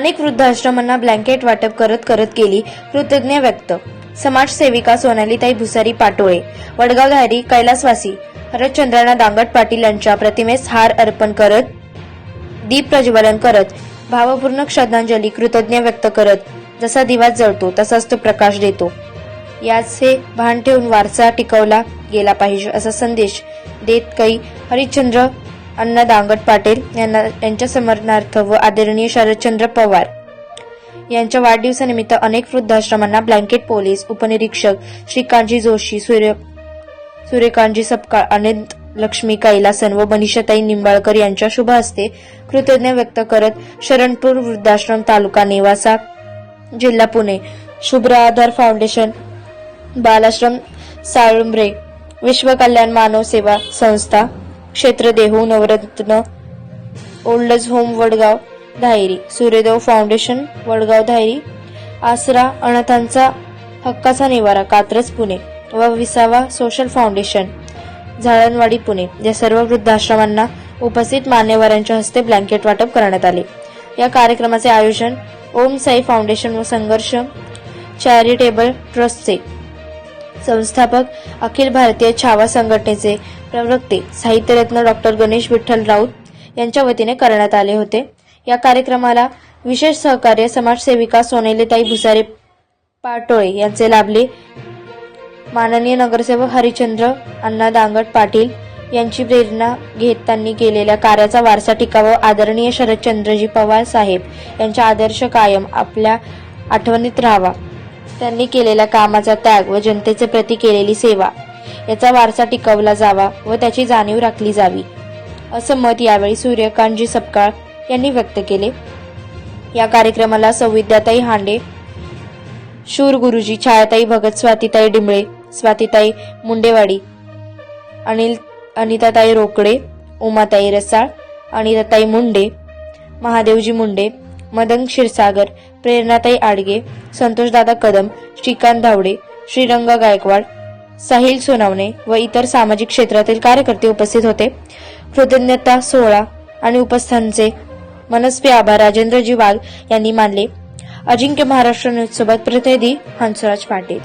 अनेक वृद्धाश्रमांना ब्लँकेट वाटप करत करत केली कृतज्ञ व्यक्त. समाजसेविका सोनालीताई भुसारी पाटोळे वडगावधारी कैलासवासी हरचंद्राना दांगट पाटील यांच्या प्रतिमेस हार अर्पण करत दीप प्रज्वलन करत भावपूर्ण श्रद्धांजली कृतज्ञ व्यक्त करत जसा दिवा जळतो तसाच तो प्रकाश देतो. याचे भान ठेवून वारसा टिकवला गेला पाहिजे असा संदेश देत काही हरिश्चंद्र अण्णा दांगट पाटील यांना यांच्या समर्थनार्थ व आदरणीय शरदचंद्र पवार यांच्या वाढदिवसानिमित्त अनेक वृद्धाश्रमांना ब्लँकेट पोलीस उपनिरीक्षक श्रीकांतजी जोशी सूर्य सूर्यकांतजी सपकाळ अनंत लक्ष्मी कैलासन व मनीषाताई निंबाळकर यांच्या शुभ हस्ते कृतज्ञ व्यक्त करत शरणपूर वृद्धाश्रम तालुका नेवासा जिल्हा पुणे शुभ्र आधार फाउंडेशन बालाश्रम साळुंब्रे विश्वकल्याण मानव सेवा संस्था क्षेत्र Dehu Navratna old age home Vadgaon Dhayari Suryadev foundation Vadgaon Dhayari आसरा अनाथांचा हक्काचा निवारा कात्रज पुणे व विसावा सोशल फाउंडेशन झाळणवाडी पुणे या सर्व वृद्धाश्रमांना उपस्थित मान्यवरांच्या हस्ते ब्लँकेट वाटप करण्यात आले. या कार्यक्रमाचे आयोजन ओम साई फाउंडेशन व संघर्ष चॅरिटेबल ट्रस्टचे संस्थापक अखिल भारतीय छावा संघटनेचे प्रवक्ते साहित्यरत्न डॉक्टर गणेश विठ्ठल राऊत यांच्या वतीने करण्यात आले होते. या कार्यक्रमाला विशेष सहकार्य समाजसेविका सोनेलीताई भुसारे पाटोळे यांचे लाभले. माननीय नगरसेवक हरिचंद्र अण्णा दांगट पाटील यांची प्रेरणा घेत त्यांनी केलेल्या कार्याचा वारसा टिकावा आदरणीय शरदचंद्रजी पवार साहेब यांचा आदर्श कायम आपल्या आठवणीत राहावा. त्यांनी केलेल्या कामाचा त्याग व जनतेचे प्रती केलेली सेवा याचा वारसा टिकवला जावा व त्याची जाणीव राखली जावी. असं मत यावेळी सूर्यकांतजी सपकाळ यांनी व्यक्त केले. या कार्यक्रमाला संविद्याताई हांडे शूर गुरुजी छायाताई भगत स्वातीताई डिंबळे स्वातीताई मुंडेवाडी अनिल अनिताताई रोकडे उमाताई रसाळ अनिताताई मुंडे महादेवजी मुंडे मदन क्षीरसागर प्रेरणाताई आडगे संतोषदादा कदम श्रीकांत धावडे श्रीरंग गायकवाड साहिल सोनावणे व इतर सामाजिक क्षेत्रातील कार्यकर्ते उपस्थित होते. कृतज्ञता सोहळा आणि उपस्थांचे मनस्वी आभार राजेंद्रजी वाघ यांनी मानले. अजिंक्य महाराष्ट्र न्यूज सोबत प्रतिनिधी हंसराज पाटील.